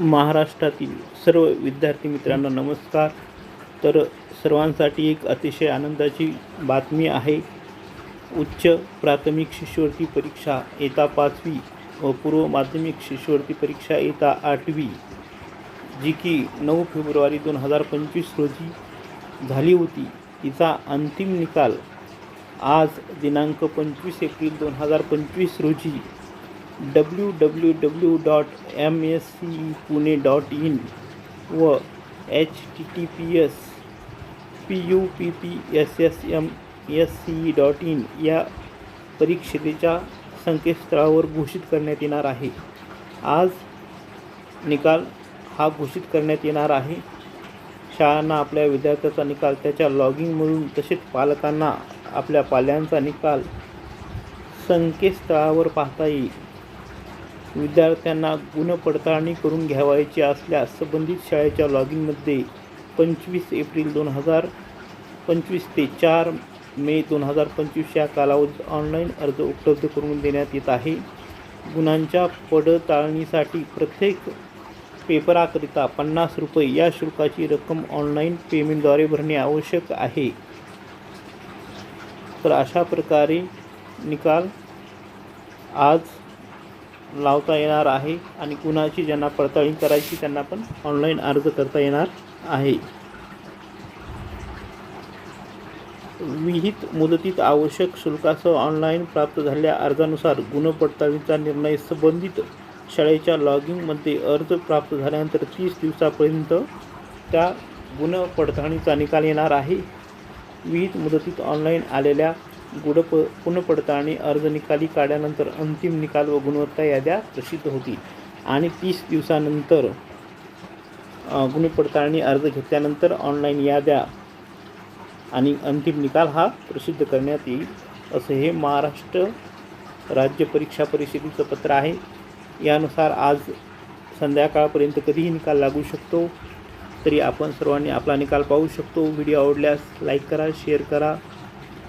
महाराष्ट्रातील सर्व विद्यार्थी मित्रांना नमस्कार. तर सर्वांसाठी एक अतिशय आनंदाची बातमी आहे. उच्च प्राथमिक शिष्यवृत्ती परीक्षा येता पाचवी व पूर्व माध्यमिक शिष्यवृत्ती परीक्षा येता आठवी जी की नऊ फेब्रुवारी दोन हजार पंचवीस रोजी झाली होती. तिचा अंतिम निकाल आज दिनांक पंचवीस एप्रिल दोन हजार पंचवीस रोजी W W W dot M S C Pune dot in व H T T P S P U P P S S M S C dot in या परीक्षेच्या संकेतस्थळावर घोषित करण्यात येणार आहे. आज निकाल हा घोषित करण्यात येणार आहे. शाळांना आपल्या विद्यार्थ्याचा निकाल त्याच्या लॉगिंगमधून तसेच पालकांना आपल्या पाल्यांचा निकाल संकेतस्थळावर पाहता येईल. विद्यार्थ्यांना गुणपडताळणी करून घ्यावायची असल्यास संबंधित शाळेच्या लॉग इनमध्ये पंचवीस एप्रिल दोन हजार पंचवीस ते चार मे दोन हजार पंचवीस या कालावधीत ऑनलाईन अर्ज उपलब्ध करून देण्यात येत आहे. गुणांच्या पडताळणीसाठी प्रत्येक पेपराकरिता पन्नास रुपये या शुल्काची रक्कम ऑनलाईन पेमेंटद्वारे भरणे आवश्यक आहे. तर अशा प्रकारे निकाल आज लावता येणार आहे आणि कुणाची ज्यांना पडताळणी करायची त्यांना पण ऑनलाईन अर्ज करता येणार आहे. विहित मुदतीत आवश्यक शुल्कासह ऑनलाईन प्राप्त झालेल्या अर्जानुसार गुणपडताळणीचा निर्णय संबंधित शाळेच्या लॉगिंगमध्ये अर्ज प्राप्त झाल्यानंतर तीस दिवसापर्यंत त्या गुणपडताळणीचा निकाल येणार आहे. विहित मुदतीत ऑनलाईन आलेल्या गुणप पुनपडताळणी अर्ज निकाली काढल्यानंतर अंतिम निकाल व गुणवत्ता याद्या प्रसिद्ध होतील आणि तीस दिवसानंतर गुणपडताळणी अर्ज घेतल्यानंतर ऑनलाईन याद्या आणि अंतिम निकाल हा प्रसिद्ध करण्यात येईल असं हे महाराष्ट्र राज्य परीक्षा परिषदेचं पत्र आहे. यानुसार आज संध्याकाळपर्यंत कधीही निकाल लागू शकतो तरी आपण सर्वांनी आपला निकाल पाहू शकतो. व्हिडिओ आवडल्यास लाईक करा शेअर करा.